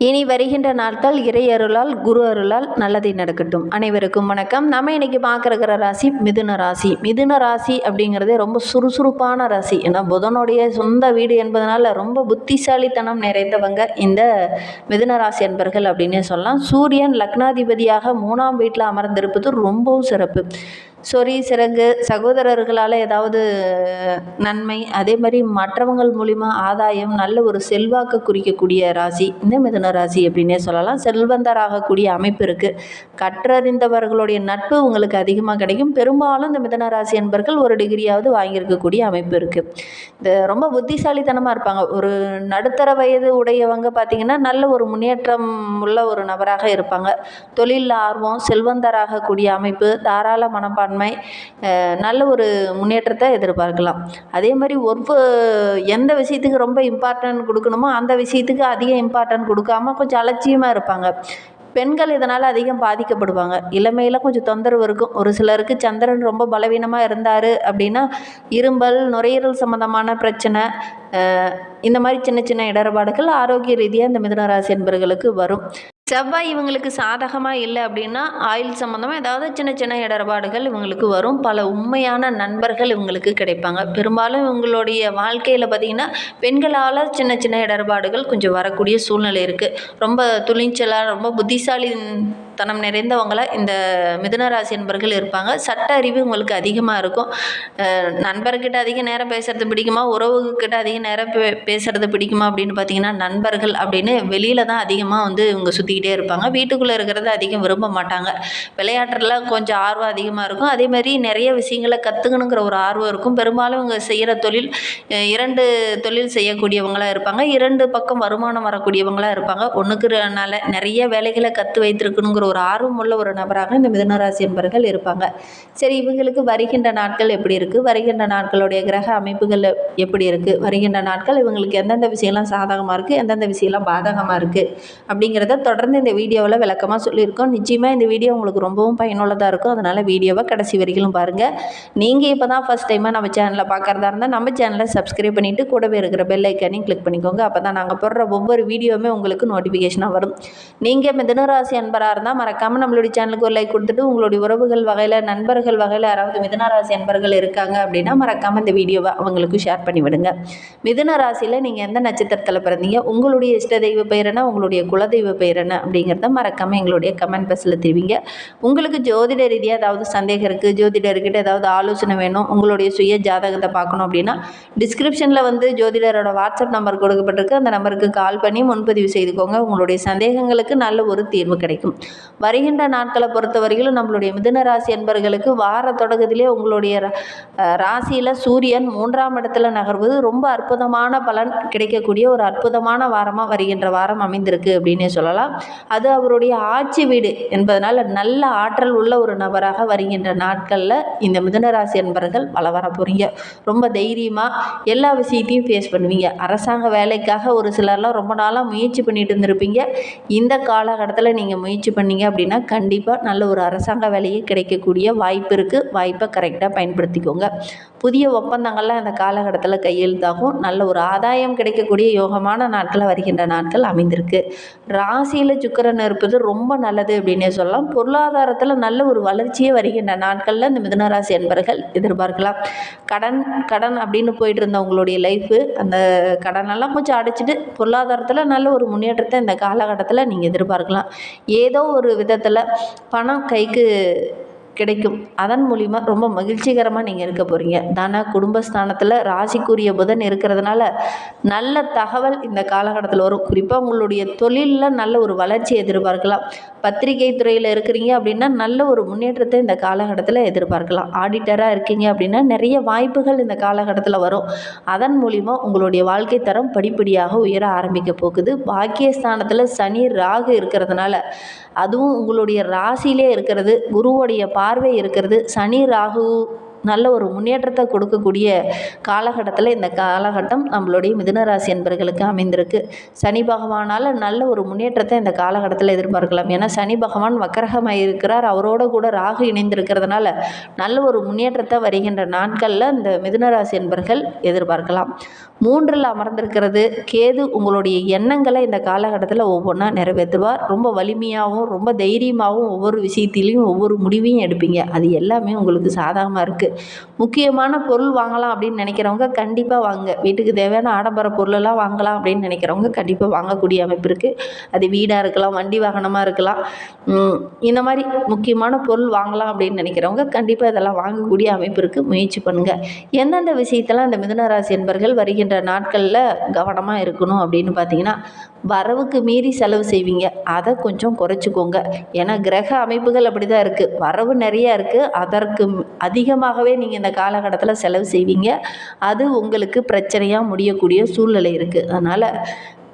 இனி வருகின்ற நாட்கள் இறை அருளால் குரு அருளால் நல்லதை நடக்கட்டும். அனைவருக்கும் வணக்கம். நம்ம இன்னைக்கு பார்க்குற ராசி மிதுன ராசி. மிதுன ராசி அப்படிங்கிறதே ரொம்ப சுறுசுறுப்பான ராசி. ஏன்னா புதனுடைய சொந்த வீடு என்பதனால ரொம்ப புத்திசாலித்தனம் நிறைந்தவங்க இந்த மிதுன ராசி என்பர்கள் அப்படின்னே சொல்லலாம். சூரியன் லக்னாதிபதியாக மூணாம் வீட்டில் அமர்ந்திருப்பது ரொம்பவும் சிறப்பு. சொறி சிறங்கு சகோதரர்களால் ஏதாவது நன்மை அதே மாதிரி மற்றவங்கள் மூலிமா ஆதாயம் நல்ல ஒரு செல்வாக்கு குறிக்கக்கூடிய ராசி இந்த மிதுன ராசி அப்படின்னே சொல்லலாம். செல்வந்தராகக்கூடிய அமைப்பு இருக்குது கற்றறிந்தவர்களுடைய நட்பு உங்களுக்கு அதிகமாக கிடைக்கும். பெரும்பாலும் இந்த மிதுன ராசி என்பர்கள் ஒரு டிகிரியாவது வாங்கியிருக்கக்கூடிய அமைப்பு இருக்குது இந்த ரொம்ப புத்திசாலித்தனமாக இருப்பாங்க. ஒரு நடுத்தர வயது உடையவங்க பார்த்திங்கன்னா நல்ல ஒரு முன்னேற்றம் உள்ள ஒரு நபராக இருப்பாங்க. தொழிலில் ஆர்வம் செல்வந்தராகக்கூடிய அமைப்பு தாராள மனப்பான்மை நல்ல ஒரு முன்னேற்றத்தை எதிர்பார்க்கலாம். அதே மாதிரி ஒவ்வொரு எந்த விஷயத்துக்கு ரொம்ப இம்பார்ட்டன்ட் கொடுக்கணுமோ அந்த விஷயத்துக்கு அதிக இம்பார்ட்டன்ட் கொடுக்காம கொஞ்சம் அலட்சியமாக இருப்பாங்க. பெண்கள் இதனால் அதிகம் பாதிக்கப்படுவாங்க. இளமையில் கொஞ்சம் தொந்தரவு இருக்கும். ஒரு சிலருக்கு சந்திரன் ரொம்ப பலவீனமாக இருந்தார் அப்படின்னா இரும்பல் நுரையீரல் சம்மந்தமான பிரச்சனை இந்த மாதிரி சின்ன சின்ன இடர்பாடுகள் ஆரோக்கிய ரீதியாக இந்த மிதனராசி என்பவர்களுக்கு வரும். செவ்வாய் இவங்களுக்கு சாதகமாக இல்லை அப்படின்னா ஆயில் சம்மந்தமாக ஏதாவது சின்ன சின்ன இடர்பாடுகள் இவங்களுக்கு வரும். பல உண்மையான நண்பர்கள் இவங்களுக்கு கிடைப்பாங்க. பெரும்பாலும் இவங்களுடைய வாழ்க்கையில் பார்த்திங்கன்னா பெண்களால் சின்ன சின்ன இடர்பாடுகள் கொஞ்சம் வரக்கூடிய சூழ்நிலை இருக்குது ரொம்ப துணிச்சலாக ரொம்ப புத்திசாலி தனம் நிறைந்தவங்களாக இந்த மிதுனராசி நண்பர்கள் இருப்பாங்க. சட்ட அறிவு உங்களுக்கு அதிகமாக இருக்கும். நண்பர்கிட்ட அதிக நேரம் பேசுறது பிடிக்குமா? உறவுகிட்ட அதிக நேரம் பே பேசுறது பிடிக்குமா? அப்படின்னு பார்த்தீங்கன்னா நண்பர்கள் அப்படின்னு வெளியில் தான் அதிகமாக வந்து இவங்க சுற்றிக்கிட்டே இருப்பாங்க. வீட்டுக்குள்ளே இருக்கிறத அதிகம் விரும்ப மாட்டாங்க. விளையாட்டுல கொஞ்சம் ஆர்வம் அதிகமாக இருக்கும். அதே மாதிரி நிறைய விஷயங்களை கற்றுக்கணுங்கிற ஒரு ஆர்வம் இருக்கும். பெரும்பாலும் இவங்க செய்கிற தொழில் இரண்டு தொழில் செய்யக்கூடியவங்களாக இருப்பாங்க. இரண்டு பக்கம் வருமானம் வரக்கூடியவங்களாக இருப்பாங்க. ஒன்றுக்குறனால நிறைய வேலைகளை கற்று வைத்திருக்கணுங்கிற ஒரு ஆர்வமுள்ள ஒரு நபராக இந்த மிதுனராசி என்பர்கள் இருப்பாங்க. சரி இவங்களுக்கு வருகின்ற நாட்கள் எப்படி இருக்குது வருகின்ற நாட்களுடைய கிரக அமைப்புகள் எப்படி இருக்குது வருகின்ற நாட்கள் இவங்களுக்கு எந்தெந்த விஷயம்லாம் சாதகமாக இருக்குது எந்தெந்த விஷயம்லாம் பாதகமாக இருக்குது அப்படிங்கிறத தொடர்ந்து இந்த வீடியோவில் விளக்கமாக சொல்லியிருக்கோம். நிச்சயமாக இந்த வீடியோ உங்களுக்கு ரொம்பவும் பயனுள்ளதாக இருக்கும். அதனால் வீடியோவை கடைசி வரைக்கும் பாருங்கள் நீங்கள் இப்போ தான் ஃபஸ்ட் டைமாக நம்ம சேனலில் பார்க்குறதா இருந்தால் நம்ம சேனலை சப்ஸ்கிரைப் பண்ணிவிட்டு கூடவே இருக்கிற பெல் ஐக்கானையும் கிளிக் பண்ணிக்கோங்க. அப்போ தான் நாங்கள் போடுற ஒவ்வொரு வீடியோவுமே உங்களுக்கு நோட்டிஃபிகேஷனாக வரும். நீங்கள் மிதனராசி அன்பராக இருந்தால் மறக்காமல் நம்மளுடைய சேனலுக்கு ஒரு லைக் கொடுத்துட்டு உங்களுடைய உறவுகள் வகையில் நண்பர்கள் வகையில் யாராவது மிதனராசி நண்பர்கள் இருக்காங்க அப்படின்னா மறக்காமல் இந்த வீடியோவை அவங்களுக்கு ஷேர் பண்ணி விடுங்க. மிதுன ராசியில் நீங்கள் எந்த நட்சத்திரத்தில் பிறந்தீங்க? உங்களுடைய இஷ்ட தெய்வ பெயர் என்ன? உங்களுடைய குலதெய்வ பெயர் என்ன? அப்படிங்கிறத மறக்காமல் எங்களுடைய கமெண்ட் பாக்ஸில் தெரிவிங்க. உங்களுக்கு ஜோதிட ரீதியாக ஏதாவது சந்தேகம் இருக்குது ஜோதிடர்கிட்ட ஏதாவது ஆலோசனை வேணும் உங்களுடைய சுய ஜாதகத்தை பார்க்கணும் அப்படின்னா டிஸ்கிரிப்ஷனில் வந்து ஜோதிடரோட வாட்ஸ்அப் நம்பர் கொடுக்கப்பட்டிருக்கு. அந்த நம்பருக்கு கால் பண்ணி முன்பதிவு செய்துக்கோங்க. உங்களுடைய சந்தேகங்களுக்கு நல்ல ஒரு தீர்வு கிடைக்கும். வருகின்ற நாட்களை பொறுத்தவரையிலும் நம்மளுடைய மிதுன ராசி என்பர்களுக்கு வார தொடக்கத்திலே உங்களுடைய ரா- ராசியில் சூரியன் மூன்றாம் இடத்துல நகர்வது ரொம்ப அற்புதமான பலன் கிடைக்கக்கூடிய ஒரு அற்புதமான வாரமாக வருகின்ற வாரம் அமைந்திருக்கு அப்படின்னே சொல்லலாம். அது அவருடைய ஆட்சி வீடு என்பதனால் நல்ல ஆற்றல் உள்ள ஒரு நபராக வருகின்ற நாட்களில் இந்த மிதுனராசி என்பர்கள் வள வர போகிறீங்க ரொம்ப தைரியமாக எல்லா விஷயத்தையும் ஃபேஸ் பண்ணுவீங்க. அரசாங்க வேலைக்காக ஒரு சிலர்லாம் ரொம்ப நாளாக முயற்சி பண்ணிட்டு இருந்திருப்பீங்க. இந்த காலகட்டத்தில் நீங்கள் முயற்சி பண்ணீங்க அப்படின்னா கண்டிப்பாக நல்ல ஒரு அரசாங்க வேலையே கிடைக்கக்கூடிய வாய்ப்பு இருக்குது வாய்ப்பை கரெக்டாக பயன்படுத்திக்கோங்க. புதிய ஒப்பந்தங்கள்லாம் இந்த காலகட்டத்தில் கையெழுத்தாகும். நல்ல ஒரு ஆதாயம் கிடைக்கக்கூடிய யோகமான நாட்கள் வருகின்ற நாட்கள் அமைந்திருக்கு. ராசியில் சுக்கிரன் இருப்பது ரொம்ப நல்லது அப்படின்னே சொல்லலாம். பொருளாதாரத்தில் நல்ல ஒரு வளர்ச்சியே வருகின்ற நாட்களில் இந்த மிதுனராசி என்பர்கள் எதிர்பார்க்கலாம். கடன் கடன் அப்படின்னு போயிட்டு இருந்தவங்களுடைய லைஃபு அந்த கடனெல்லாம் கொஞ்சம் அடைச்சிட்டு பொருளாதாரத்தில் நல்ல ஒரு முன்னேற்றத்தை இந்த காலகட்டத்தில் நீங்கள் எதிர்பார்க்கலாம். ஏதோ ஒரு விதத்தில் பணம் கைக்கு கிடைக்கும். அதன் மூலிமா ரொம்ப மகிழ்ச்சிகரமாக நீங்கள் இருக்க போகிறீங்க தன குடும்பஸ்தானத்தில் ராசிக்குரிய புதன் இருக்கிறதுனால நல்ல தகவல் இந்த காலகட்டத்தில் வரும். குறிப்பாக உங்களுடைய தொழிலில் நல்ல ஒரு வளர்ச்சி எதிர்பார்க்கலாம். பத்திரிகை துறையில் இருக்கிறீங்க அப்படின்னா நல்ல ஒரு முன்னேற்றத்தை இந்த காலகட்டத்தில் எதிர்பார்க்கலாம். ஆடிட்டராக இருக்கீங்க அப்படின்னா நிறைய வாய்ப்புகள் இந்த காலகட்டத்தில் வரும். அதன் மூலிமா உங்களுடைய வாழ்க்கை தரம் படிப்படியாக உயர ஆரம்பிக்க போகுது. பாக்கியஸ்தானத்தில் சனி ராகு இருக்கிறதுனால அதுவும் உங்களுடைய ராசியிலே இருக்கிறது. குருவோடைய பார்வை இருக்கிறது. சனி ராகு நல்ல ஒரு முன்னேற்றத்தை கொடுக்கக்கூடிய காலகட்டத்தில் இந்த காலகட்டம் நம்மளுடைய மிதுனராசி என்பர்களுக்கு அமைந்திருக்கு. சனி பகவானால் நல்ல ஒரு முன்னேற்றத்தை இந்த காலகட்டத்தில் எதிர்பார்க்கலாம். ஏன்னா சனி பகவான் வக்கரகமாக இருக்கிறார். அவரோட கூட ராகு இணைந்திருக்கிறதுனால நல்ல ஒரு முன்னேற்றத்தை வருகின்ற நாட்களில் இந்த மிதுனராசி என்பர்கள் எதிர்பார்க்கலாம். மூன்றில் அமர்ந்திருக்கிறது கேது உங்களுடைய எண்ணங்களை இந்த காலகட்டத்தில் ஒவ்வொன்றா நிறைவேற்றுவார். ரொம்ப வலிமையாகவும் ரொம்ப தைரியமாகவும் ஒவ்வொரு விஷயத்திலையும் ஒவ்வொரு முடிவையும் எடுப்பீங்க. அது எல்லாமே உங்களுக்கு சாதகமாக இருக்குது முக்கியமான பொருள் வாங்கலாம் அப்படின்னு நினைக்கிறவங்க கண்டிப்பாக வாங்க. வீட்டுக்கு தேவையான ஆடம்பர பொருளெல்லாம் வாங்கலாம் அப்படின்னு நினைக்கிறவங்க கண்டிப்பாக வாங்கக்கூடிய அமைப்பு இருக்குது அது வீடாக இருக்கலாம் வண்டி வாகனமாக இருக்கலாம். இந்த மாதிரி முக்கியமான பொருள் வாங்கலாம் அப்படின்னு நினைக்கிறவங்க கண்டிப்பாக இதெல்லாம் வாங்கக்கூடிய அமைப்பு இருக்குது முயற்சி பண்ணுங்கள் எந்தெந்த விஷயத்தெல்லாம் இந்த மிதுனராசி என்பர்கள் வருகின்ற நாட்களில் கவனமாக இருக்கணும் அப்படின்னு பார்த்தீங்கன்னா வரவுக்கு மீறி செலவு செய்வீங்க. அதை கொஞ்சம் குறைச்சிக்கோங்க. ஏன்னா கிரக அமைப்புகள் அப்படி தான் இருக்குது வரவு நிறையா இருக்குது அதற்கு அதிகமாக அதிகமாகவே நீங்கள் இந்த காலகட்டத்தில் செலவு செய்வீங்க. அது உங்களுக்கு பிரச்சனையாக முடியக்கூடிய சூழ்நிலை இருக்குது அதனால்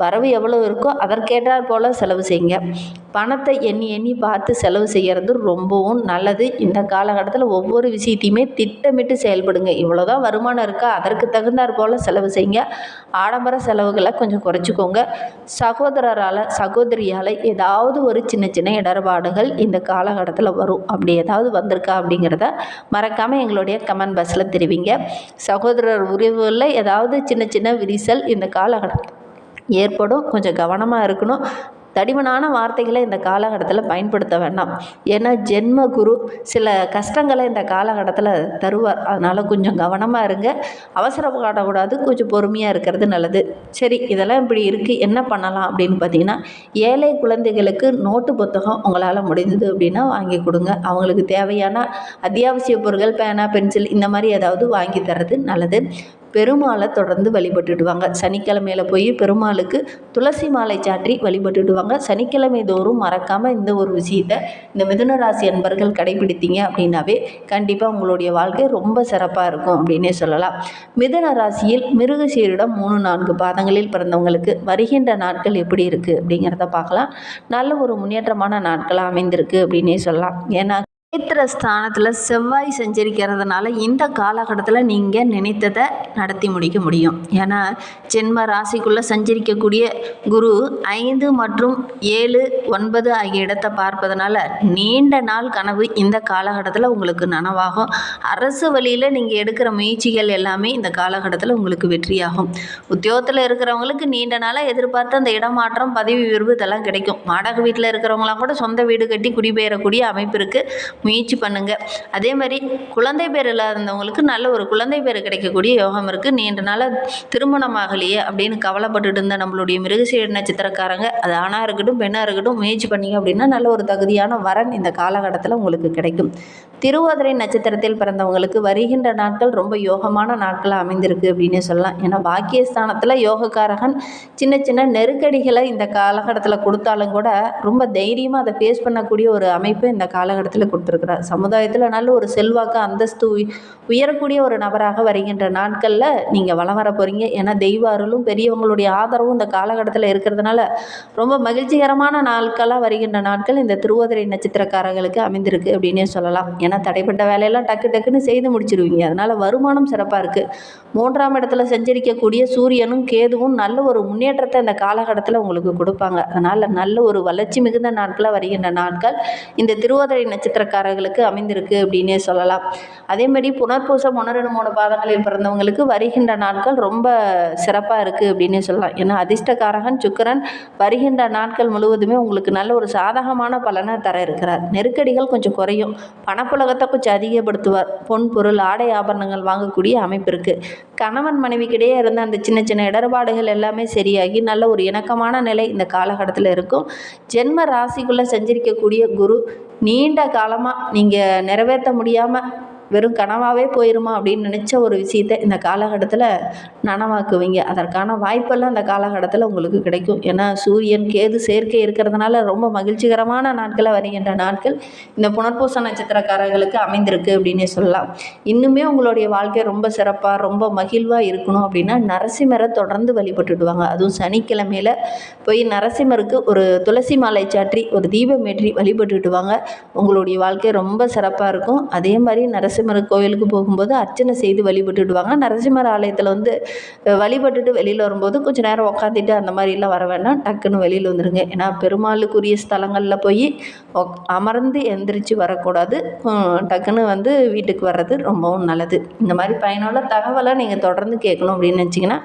வரவு எவ்வளோ இருக்கோ அதற்கேற்றாற் போல் செலவு செய்யுங்க. பணத்தை எண்ணி எண்ணி பார்த்து செலவு செய்கிறது ரொம்பவும் நல்லது. இந்த காலகட்டத்தில் ஒவ்வொரு விஷயத்தையுமே திட்டமிட்டு செயல்படுங்க. இவ்வளோ தான் வருமானம் இருக்கா? அதற்கு தகுந்தாற் போல் செலவு செய்யுங்க. ஆடம்பர செலவுகளை கொஞ்சம் குறைச்சிக்கோங்க. சகோதரரால் சகோதரியால் ஏதாவது ஒரு சின்ன சின்ன இடர்பாடுகள் இந்த காலகட்டத்தில் வரும். அப்படி ஏதாவது வந்திருக்கா அப்படிங்கிறத மறக்காமல் எங்களுடைய கமெண்ட் பாக்ஸில் தெரிவிங்க. சகோதரர் உறவுகளில் ஏதாவது சின்ன சின்ன விரிசல் இந்த காலகட்டம் ஏற்படும். கொஞ்சம் கவனமாக இருக்கணும். தடிமனான வார்த்தைகளை இந்த காலகட்டத்தில் பயன்படுத்த வேண்டாம். ஏன்னா ஜென்ம குரு சில கஷ்டங்களை இந்த காலகட்டத்தில் தருவார். அதனால் கொஞ்சம் கவனமாக இருங்க. அவசரம் காட்டக்கூடாது கொஞ்சம் பொறுமையாக இருக்கிறது நல்லது. சரி இதெல்லாம் இப்படி இருக்குது என்ன பண்ணலாம் அப்படின்னு பார்த்தீங்கன்னா ஏழை குழந்தைகளுக்கு நோட்டு புத்தகம் உங்களால் முடிந்தது அப்படின்னா வாங்கி கொடுங்க. அவங்களுக்கு தேவையான அத்தியாவசிய பொருட்கள் பேனா பென்சில் இந்த மாதிரி ஏதாவது வாங்கி தர்றது நல்லது. பெருமாளை தொடர்ந்து வழிபட்டுடுவாங்க. சனிக்கிழமையில் போய் பெருமாளுக்கு துளசி மாலை சாற்றி வழிபட்டுடுவாங்க. சனிக்கிழமை தோறும் மறக்காமல் இந்த ஒரு விஷயத்தை இந்த மிதுன ராசி அன்பர்கள் கடைபிடித்தீங்க அப்படின்னாவே கண்டிப்பாக உங்களுடைய வாழ்க்கை ரொம்ப சிறப்பாக இருக்கும் அப்படின்னே சொல்லலாம். மிதுன ராசியில் மிருகசீரிடம் மூணு நான்கு பாதங்களில் பிறந்தவங்களுக்கு வருகின்ற நாட்கள் எப்படி இருக்குது அப்படிங்கிறத பார்க்கலாம். நல்ல ஒரு முன்னேற்றமான நாட்களாக அமைந்திருக்கு அப்படின்னே சொல்லலாம். ஏன்னா நேத்திர ஸ்தானத்தில் செவ்வாய் சஞ்சரிக்கிறதுனால இந்த காலகட்டத்தில் நீங்கள் நினைத்ததை நடத்தி முடிக்க முடியும். ஏன்னா ஜென்ம ராசிக்குள்ளே சஞ்சரிக்கக்கூடிய குரு ஐந்து மற்றும் ஏழு ஒன்பது ஆகிய இடத்தை பார்ப்பதனால நீண்ட நாள் கனவு இந்த காலகட்டத்தில் உங்களுக்கு நனவாகும். அரசு வழியில் நீங்கள் எடுக்கிற முயற்சிகள் எல்லாமே இந்த காலகட்டத்தில் உங்களுக்கு வெற்றியாகும். உத்தியோகத்தில் இருக்கிறவங்களுக்கு நீண்ட நாளாக எதிர்பார்த்து அந்த இடமாற்றம் பதவி உயர்வு இதெல்லாம் கிடைக்கும். வாடகை வீட்டில் இருக்கிறவங்களாம் கூட சொந்த வீடு கட்டி குடிபெயரக்கூடிய அமைப்பு இருக்குது முயற்சி பண்ணுங்கள் அதே மாதிரி குழந்தை பேர் இல்லாதவங்களுக்கு நல்ல ஒரு குழந்தை பேர் கிடைக்கக்கூடிய யோகம் இருக்குது நீண்ட நாளாக திருமணம் ஆகலையே அப்படின்னு கவலைப்பட்டுட்டு இருந்த நம்மளுடைய மிருகசீர நட்சத்திரக்காரங்க அது ஆணாக இருக்கட்டும் பெண்ணாக இருக்கட்டும் முயற்சி பண்ணீங்க அப்படின்னா நல்ல ஒரு தகுதியான வரன் இந்த காலகட்டத்தில் உங்களுக்கு கிடைக்கும். திருவாதிரை நட்சத்திரத்தில் பிறந்தவங்களுக்கு வருகின்ற நாட்கள் ரொம்ப யோகமான நாட்களாக அமைந்திருக்கு அப்படின்னே சொல்லலாம். ஏன்னா பாக்கியஸ்தானத்தில் யோகக்காரகன் சின்ன சின்ன நெருக்கடிகளை இந்த காலகட்டத்தில் கொடுத்தாலும் கூட ரொம்ப தைரியமாக அதை ஃபேஸ் பண்ணக்கூடிய ஒரு அமைப்பு இந்த காலகட்டத்தில் கொடுத்துருக்குறார் சமுதாயத்தில் நல்ல ஒரு செல்வாக்கு அந்தஸ்து உயரக்கூடிய ஒரு நபராக வருகின்ற நாட்களில் நீங்கள் வளம் வர போகிறீங்க ஏன்னா தெய்வ அருளும் பெரியவங்களுடைய ஆதரவும் இந்த காலகட்டத்தில் இருக்கிறதுனால ரொம்ப மகிழ்ச்சிகரமான நாட்களாக வருகின்ற நாட்கள் இந்த திருவோதிரை நட்சத்திரக்காரர்களுக்கு அமைந்திருக்கு அப்படின்னே சொல்லலாம். ஏன்னா தடைப்பட்ட வேலையெல்லாம் டக்கு டக்குன்னு செய்து முடிச்சிருவீங்க. அதனால் வருமானம் சிறப்பாக இருக்குது மூன்றாம் இடத்துல சஞ்சரிக்கக்கூடிய சூரியனும் கேதுவும் நல்ல ஒரு முன்னேற்றத்தை இந்த காலகட்டத்தில் உங்களுக்கு கொடுப்பாங்க. அதனால் நல்ல ஒரு வளர்ச்சி மிகுந்த நாட்களாக வருகின்ற நாட்கள் இந்த திருவாதிரை நட்சத்திரக்காரர்களுக்கு அமைந்திருக்கு அப்படின்னே சொல்லலாம். அதே மாதிரி புனர்பூசம் ஒன்று மூணு பாதங்களில் பிறந்தவங்களுக்கு வருகின்ற நாட்கள் ரொம்ப சிறப்பாக இருக்குது அப்படின்னே சொல்லலாம். ஏன்னா அதிர்ஷ்டக்காரகன் சுக்கரன் வருகின்ற நாட்கள் முழுவதுமே உங்களுக்கு நல்ல ஒரு சாதகமான பலனை தர இருக்கிறார். நெருக்கடிகள் கொஞ்சம் குறையும். பணப்புலகத்தை கொஞ்சம் அதிகப்படுத்துவார். பொன் பொருள் ஆடை ஆபரணங்கள் வாங்கக்கூடிய அமைப்பு இருக்குது கணவன் மனைவிக்கிடையே இருந்த அந்த சின்ன சின்ன இடர்பாடுகள் எல்லாமே சரியாகி நல்ல ஒரு இணக்கமான நிலை இந்த காலகட்டத்தில் இருக்கும். ஜென்ம ராசிக்குள்ளே சஞ்சரிக்கக்கூடிய குரு நீண்ட காலமாக நீங்கள் நிறைவேற்ற முடியாமல் வெறும் கனவாகவே போயிருமா அப்படின்னு நினச்ச ஒரு விஷயத்தை இந்த காலகட்டத்தில் நனவாக்குவீங்க. அதற்கான வாய்ப்பெல்லாம் இந்த காலகட்டத்தில் உங்களுக்கு கிடைக்கும். ஏன்னா சூரியன் கேது சேர்க்கை இருக்கிறதுனால ரொம்ப மகிழ்ச்சிகரமான நாட்களாக வருகின்ற நாட்கள் இந்த புனர்பூச நட்சத்திரக்காரர்களுக்கு அமைந்திருக்கு அப்படின்னே சொல்லலாம். இன்னுமே உங்களுடைய வாழ்க்கை ரொம்ப சிறப்பாக ரொம்ப மகிழ்வாக இருக்கணும் அப்படின்னா நரசிம்மரை தொடர்ந்து வழிபட்டுடுவாங்க. அதுவும் சனிக்கிழமையில் போய் நரசிம்மருக்கு ஒரு துளசி மாலை சாற்றி ஒரு தீபம் ஏற்றி உங்களுடைய வாழ்க்கை ரொம்ப சிறப்பாக இருக்கும். அதே மாதிரி நரசி நரசிம்மர் கோயிலுக்கு போகும்போது அர்ச்சனை செய்து வழிபட்டுடுவாங்க. நரசிம்மர் ஆலயத்தில் வந்து வழிபட்டுட்டு வெளியில் வரும்போது கொஞ்சம் நேரம் உக்காந்துட்டு அந்த மாதிரிலாம் வர வேணாம் டக்குன்னு வெளியில் வந்துடுங்க ஏன்னா பெருமாளுக்குரிய ஸ்தலங்களில் போய் அமர்ந்து எந்திரிச்சு வரக்கூடாது. டக்குன்னு வந்து வீட்டுக்கு வர்றது ரொம்பவும் நல்லது. இந்த மாதிரி பயனுள்ள தகவலை நீங்கள் தொடர்ந்து கேட்கணும் அப்படின்னு நினச்சிங்கன்னா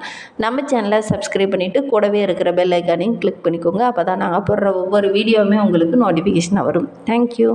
நம்ம சேனலை சப்ஸ்கிரைப் பண்ணிவிட்டு கூடவே இருக்கிற பெல் ஐக்கானையும் கிளிக் பண்ணிக்கோங்க. அப்போ தான் நாங்கள் போடுற ஒவ்வொரு வீடியோவுமே உங்களுக்கு நோட்டிஃபிகேஷன் வரும். தேங்க்யூ